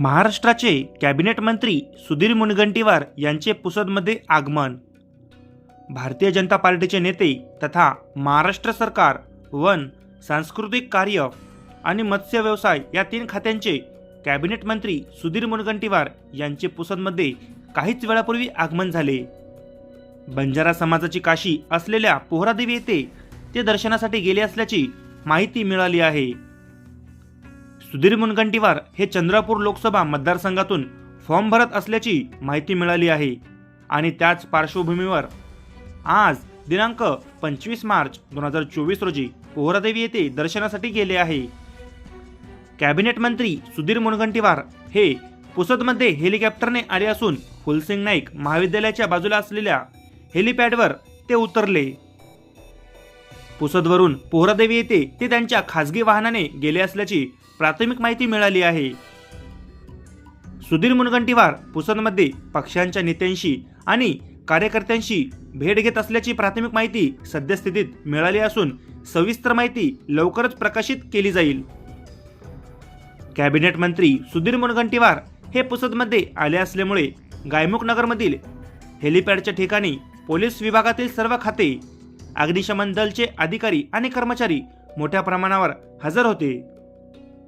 महाराष्ट्राचे कॅबिनेट मंत्री सुधीर मुनगंटीवार यांचे पुसदमध्ये आगमन. भारतीय जनता पार्टीचे नेते तथा महाराष्ट्र सरकार वन सांस्कृतिक कार्य आणि मत्स्य व्यवसाय या तीन खात्यांचे कॅबिनेट मंत्री सुधीर मुनगंटीवार यांचे पुसदमध्ये काहीच वेळापूर्वी आगमन झाले. बंजारा समाजाची काशी असलेल्या पोहरादेवी येथे ते दर्शनासाठी गेले असल्याची माहिती मिळाली आहे. सुधीर मुनगंटीवार हे चंद्रपूर लोकसभा मतदारसंघातून फॉर्म भरत असल्याची माहिती मिळाली आहे. आणि त्याच पार्श्वभूमीवर आज दिनांक पंचवीस मार्च दोन हजार चोवीस रोजी पोहरादेवी येथे दर्शनासाठी गेले आहे. कॅबिनेट मंत्री सुधीर मुनगंटीवार हे पुसदमध्ये हेलिकॉप्टरने आले असून फुलसिंग नाईक महाविद्यालयाच्या बाजूला असलेल्या हेलिपॅडवर ते उतरले. पुसदवरून पोहरादेवी येथे ते त्यांच्या खासगी वाहनाने गेले असल्याची प्राथमिक माहिती मिळाली आहे. सुधीर मुनगंटीवार पुसदमध्ये पक्षांच्या नेत्यांशी आणि कार्यकर्त्यांशी भेट घेत असल्याची प्राथमिक माहिती सद्यस्थितीत मिळाली असून सविस्तर माहिती लवकरच प्रकाशित केली जाईल. कॅबिनेट मंत्री सुधीर मुनगंटीवार हे पुसदमध्ये आले असल्यामुळे गायमुख नगरमधील हेलिपॅडच्या ठिकाणी पोलीस विभागातील सर्व खाते अग्निशमन दलचे अधिकारी आणि कर्मचारी मोठ्या प्रमाणावर हजर होते.